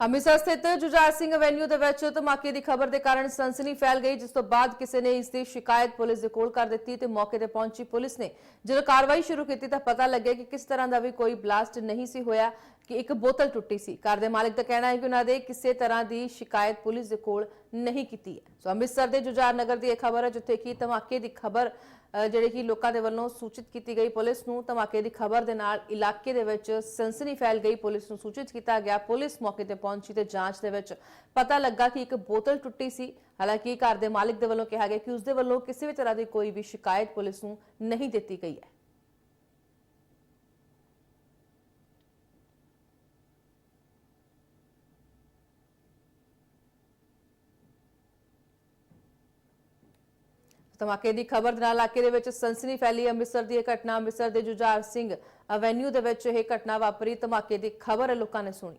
ਅੰਮ੍ਰਿਤਸਰ ਸਥਿਤ ਜੁਝਾਰ ਸਿੰਘ ਐਵੇਨਿਊ ਦੇ ਵਿੱਚ ਧਮਾਕੇ ਦੀ ਖਬਰ ਦੇ ਕਾਰਨ ਸਨਸਨੀ ਫੈਲ ਗਈ, ਜਿਸ ਤੋਂ ਬਾਅਦ ਕਿਸੇ ਨੇ ਇਸ ਦੀ ਸ਼ਿਕਾਇਤ ਪੁਲਿਸ ਦੇ ਕੋਲ ਕਰ ਦਿੱਤੀ ਤੇ ਮੌਕੇ ਤੇ ਪਹੁੰਚੀ ਪੁਲਿਸ ਨੇ। ਜਦੋਂ ਕਾਰਵਾਈ ਸ਼ੁਰੂ ਕੀਤੀ ਤਾਂ ਪਤਾ ਲੱਗਿਆ ਕਿ ਕਿਸ ਤਰ੍ਹਾਂ ਦਾ ਵੀ ਕੋਈ ਬਲਾਸਟ ਨਹੀਂ ਸੀ ਹੋਇਆ। ਕਿ ਇੱਕ ਬੋਤਲ ਟੁੱਟੀ ਸੀ। ਘਰ ਦੇ ਮਾਲਕ ਦਾ ਕਹਿਣਾ ਹੈ ਕਿ ਉਹਨਾਂ ਦੇ ਕਿਸੇ ਤਰ੍ਹਾਂ ਦੀ ਸ਼ਿਕਾਇਤ ਪੁਲਿਸ ਦੇ ਕੋਲ ਨਹੀਂ ਕੀਤੀ ਹੈ। ਸੋ ਅੰਮ੍ਰਿਤਸਰ ਦੇ ਜੁਝਾਰ ਨਗਰ ਦੀ ਇਹ ਖਬਰ ਹੈ ਜਿੱਥੇ ਕਿ ਧਮਾਕੇ ਦੀ ਖਬਰ ਅ, ਜਿਹੜੀ ਕਿ ਲੋਕਾਂ ਦੇ ਵੱਲੋਂ ਸੂਚਿਤ ਕੀਤੀ ਗਈ। ਪੁਲਿਸ ਨੂੰ ਧਮਾਕੇ ਦੀ ਖਬਰ ਦੇ ਨਾਲ ਇਲਾਕੇ ਦੇ ਵਿੱਚ ਸਨਸਨੀ ਫੈਲ ਗਈ। ਪੁਲਿਸ ਨੂੰ ਸੂਚਿਤ ਕੀਤਾ ਗਿਆ। ਪੁਲਿਸ ਮੌਕੇ ਤੇ ਪਹੁੰਚੀ ਤੇ ਜਾਂਚ ਦੇ ਵਿੱਚ ਪਤਾ ਲੱਗਾ ਕਿ ਇੱਕ ਬੋਤਲ ਟੁੱਟੀ ਸੀ। ਹਾਲਾਂਕਿ ਘਰ ਦੇ ਮਾਲਕ ਦੇ ਵੱਲੋਂ ਕਿਹਾ ਗਿਆ ਕਿ ਉਸ ਦੇ ਵੱਲੋਂ ਕਿਸੇ ਵੀ ਤਰ੍ਹਾਂ ਦੀ ਕੋਈ ਵੀ ਸ਼ਿਕਾਇਤ ਪੁਲਿਸ ਨੂੰ ਨਹੀਂ ਦਿੱਤੀ ਗਈ ਹੈ। ਧਮਾਕੇ ਦੀ ਖਬਰ ਦੇ ਨਾਲ ਇਲਾਕੇ ਦੇ ਵਿੱਚ ਸਨਸਨੀ ਫੈਲੀ, ਅੰਮ੍ਰਿਤਸਰ ਦੀ ਇਹ ਘਟਨਾ, ਅੰਮ੍ਰਿਤਸਰ ਦੇ ਜੁਝਾਰ ਸਿੰਘ ਐਵੇਨਿਊ ਦੇ ਵਿੱਚ ਇਹ ਘਟਨਾ ਵਾਪਰੀ, ਧਮਾਕੇ ਦੀ ਖਬਰ ਲੋਕਾਂ ਨੇ ਸੁਣੀ।